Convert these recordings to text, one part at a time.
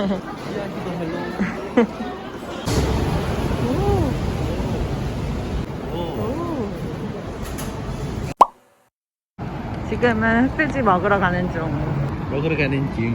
지금은 흑돼지 먹으러 가는 중. 먹으러 가는 중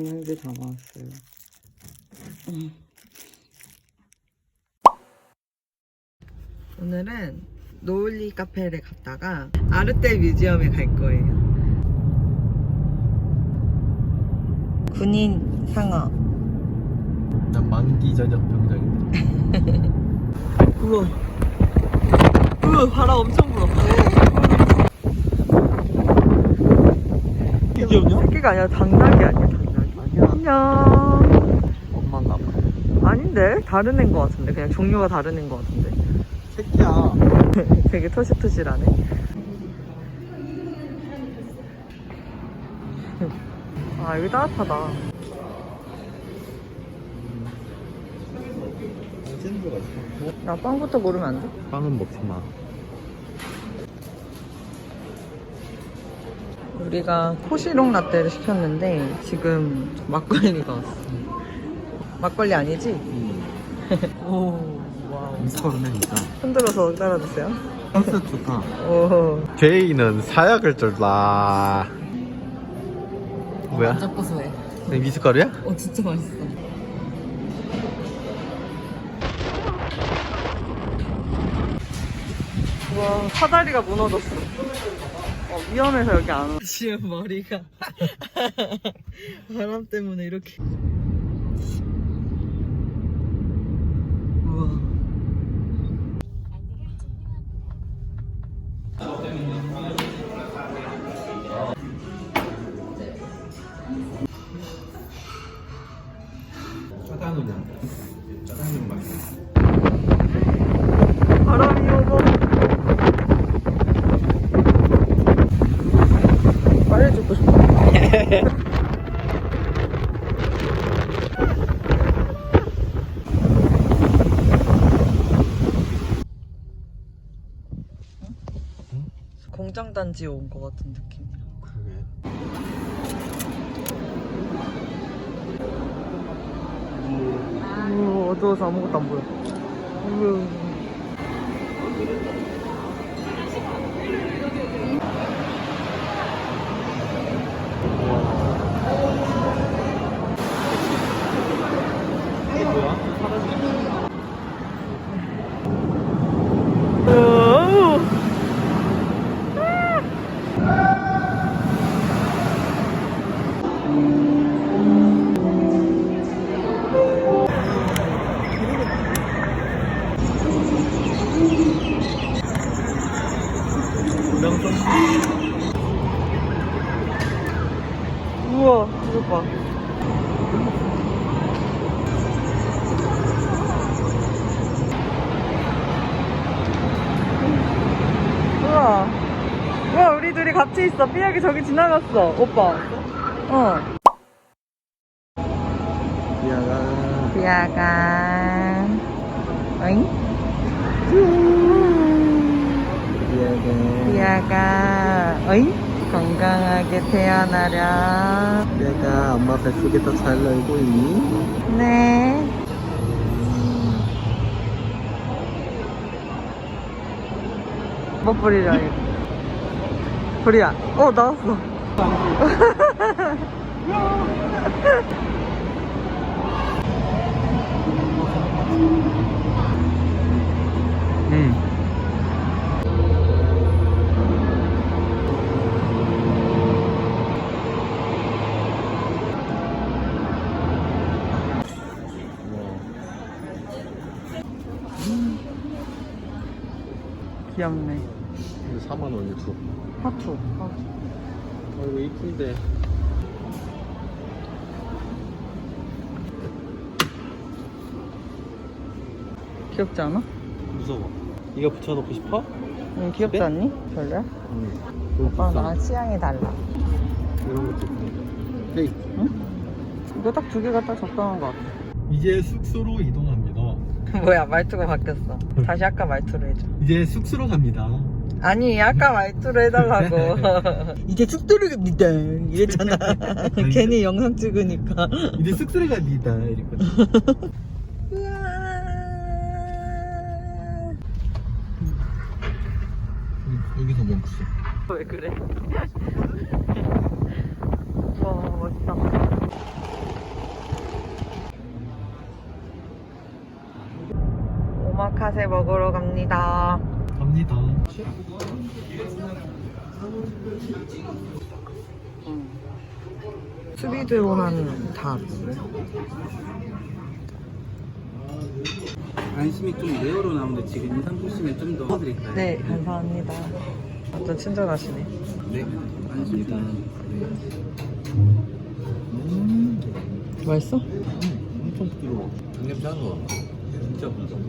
이렇게 영양제 담아왔어요. 응. 오늘은 노을리 카페를 갔다가 아르떼 뮤지엄에 갈 거예요. 군인 상어. 난 만기 저녁 병장인데 우와. 우와, 바람 엄청 불어. 이게 없냐? 새끼가 아니라 당나귀? 아니야 안녕. 엄마인가 봐 아닌데? 다른 애인 것 같은데? 그냥 종류가 다른 애인 것 같은데? 새끼야 되게 토실토실하네. 아, 여기 따뜻하다. 나 빵부터 고르면 안 돼? 빵은 먹지 마 우리가 코시롱 라떼를 시켰는데 지금 막걸리가 왔어. 막걸리 아니지? 오, 와우. 진짜 흔들어서 따라주세요. 컨셉 좋다 오. 제이는 사약을 쫄라 뭐야? 완전 고소해. 네, 미숫가루야? 어, 진짜 맛있어. 와, 사다리가 무너졌어. 어, 위험해서 여기 안 와. 지금 머리가 바람 때문에 이렇게. 공장 단지에 온 것 같은 느낌이야. 그러게 우 어두워서 아무것도 안 보여. 우 같이 있어. 삐약이 저기 지나갔어. 오빠. 어. 비아가. 비아가. 어잉? 비아가. 비아가. 어잉? 건강하게 태어나렴. 비아가 엄마 뱃속에 더잘 놀고 있니? 네. 뭐 뿌리려 이거. 뿌리야. 어 나왔어. 응. 귀엽네. 이거 4만 원이야 두. 하투. 어 이거 이쁜데. 귀엽지 않아? 무서워. 이거 붙여놓고 싶어? 응 귀엽지 네? 않니? 별로야? 응. 오빠랑 나랑 취향이 달라. 이런 것도 있고. 헤이. 이거 딱 두 개가 딱 적당한 것 같아. 이제 숙소로 이동합니다. 뭐야 말투가 바뀌었어. 다시 아까 말투로 해줘. 이제 숙소로 갑니다. 아니 아까 말투로 해달라고. 이제 숙소를 갑니다. 이랬잖아. 괜히 영상 찍으니까. 이제 숙소로 갑니다. 이랬거든. 여기서 멈추. 왜 그래? 와 멋있다. 오마카세 먹으러 갑니다. 갑니다. 수비드로는 다. 안심이 좀 레어로 나오는데 지금 인상 보시면 좀더 드릴까요? 네 감사합니다. 완전 친절하시네. 네. 안심입니다. 맛있어? 엄청 부드러워. 양념 짠 거. 진짜 부드러워.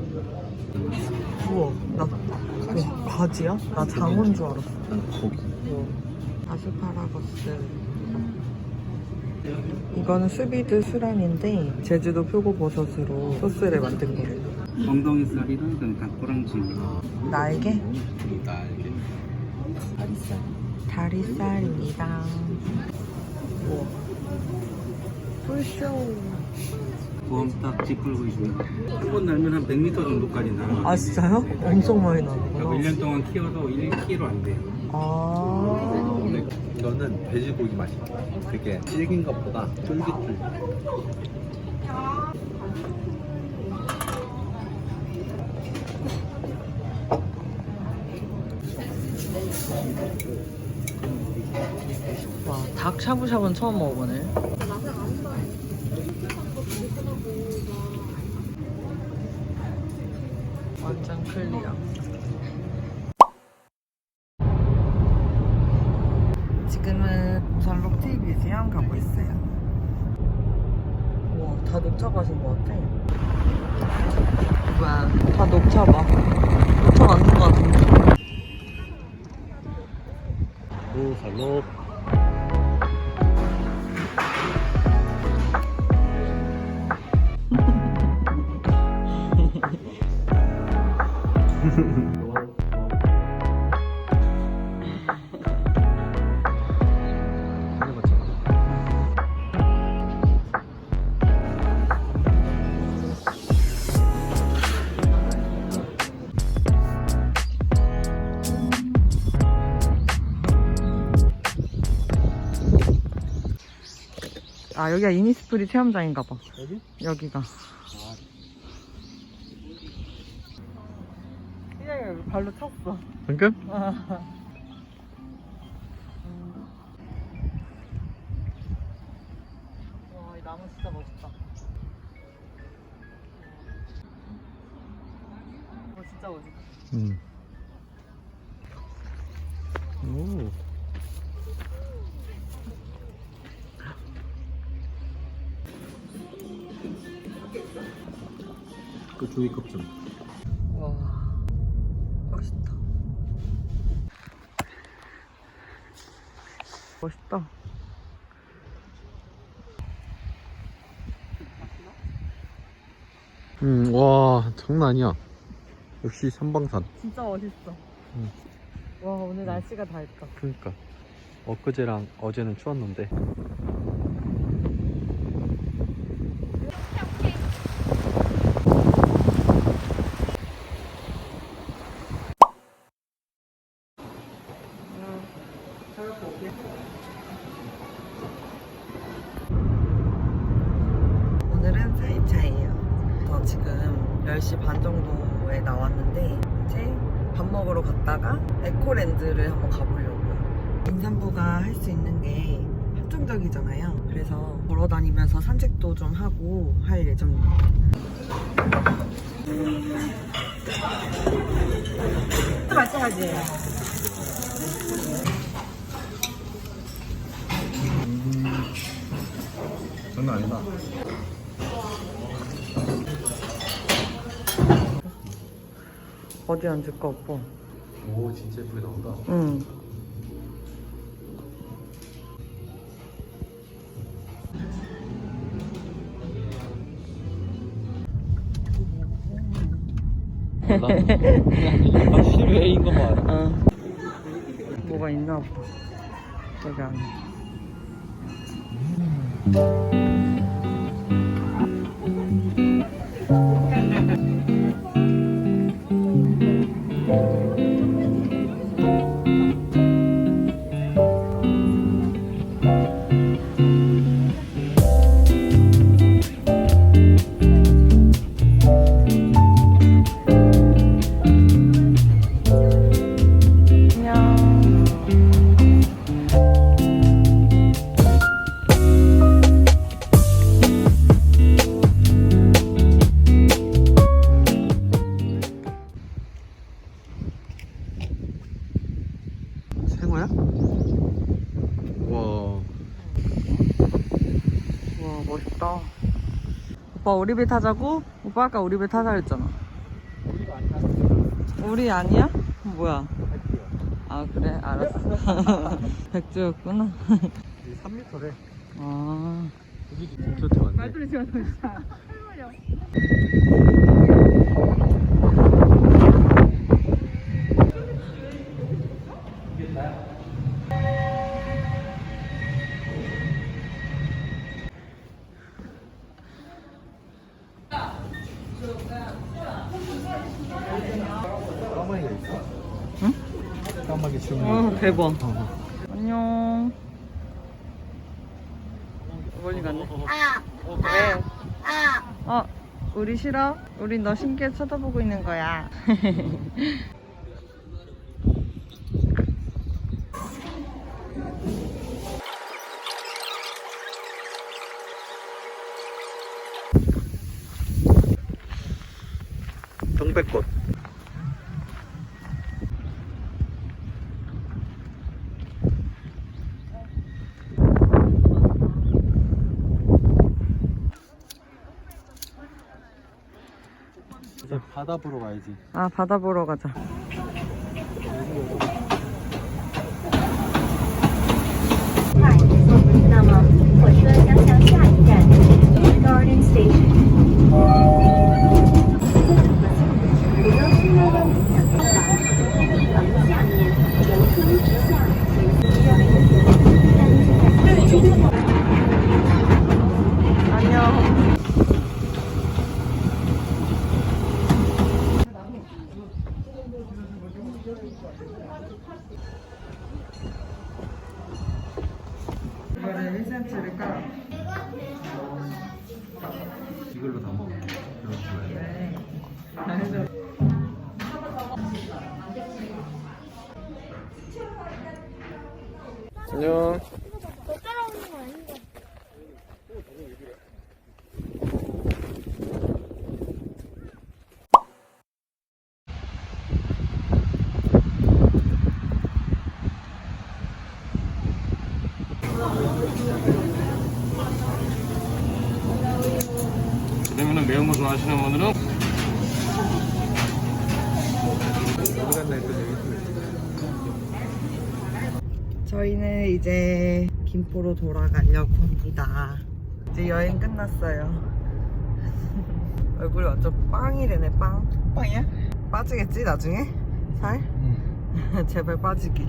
우와 나 어, 가지야? 나 장어인 줄 알았어. 난 고기. 아스파라거스 이거는 스비드 수란인데 제주도 표고버섯으로 소스를 만든 거래요 엉덩이 살이랑 그다음 닭꼬랑지. 날개? 날개. 다리살 다리살입니다 우와 풀쇼 보험딱 지풀구이고요. 한번 날면 한 100m 정도까지 날아가요. 아 진짜요? 엄청 많이 그리고 나는구나 1년 동안 키워도 1kg 안 돼요. 아 이거는 돼지고기 맛이야. 되게 질긴 것보다 쫄깃쫄깃. 와, 닭 샤브샤브는 처음 먹어보네. 완전 클리어. 지금은 부산 록티 뮤지엄 가고 있어요. 와, 다 녹차 가신 것 같아. 와, 다 녹차 봐. 녹차 맞는 것 같은데. 오, 살로. 아, 여기가 이니스프리 체험장인가 봐. 여기? 여기가. 그냥 여기 발로 찼어. 방금? 와, 이 나무 진짜 멋있다. 어, 진짜 멋있다. 응. 오. 그 조이컵 좀. 와, 멋있다. 멋있다. 응, 와, 장난 아니야. 역시 삼방산. 진짜 멋있어. 응. 와, 오늘 날씨가 다 예뻐. 그러니까. 엊그제랑 어제는 추웠는데 오늘은 4일차예요. 저 지금 10시 반 정도에 나왔는데 이제 밥 먹으러 갔다가 에코랜드를 한번 가보려고요. 임산부가 할 수 있는 게 합정적이잖아요. 그래서 걸어 다니면서 산책도 좀 하고 할 예정입니다. 마찬가지예요. 장난 아니다 어디 앉을까 오빠? 오 진짜 예쁘게 나온다 응. 몰라 실외인 거 봐. 어. 뭐가 있나 보다. 여기 안에. 안 멋있다. 오빠 우리 배 타자고? 오빠 아까 우리 배 타자 그랬잖아. 우리 아니야? 뭐야? 아 그래 알았어. 백조였구나. 3m래 아. 공초태 왔네 까마귀가 있어 응? 까마귀 주문 어 대박. 어. 안녕. 멀리 갔네. 어, 왜? 어, 우리 싫어? 우리 너 신기해 쳐다보고 있는 거야. 경백꽃 바다 보러 가야지 아, 바다 보러 가자. 이걸로 다 먹어 이렇게 네. 알죠. 안녕 그러면 매운 거 좋아하시는 분들은 저희는 이제 김포로 돌아가려고 합니다. 이제 여행 끝났어요. 얼굴이 완전 빵이 되네, 빵. 빵이야? 빠지겠지, 나중에? 살? 응. 제발 빠지길.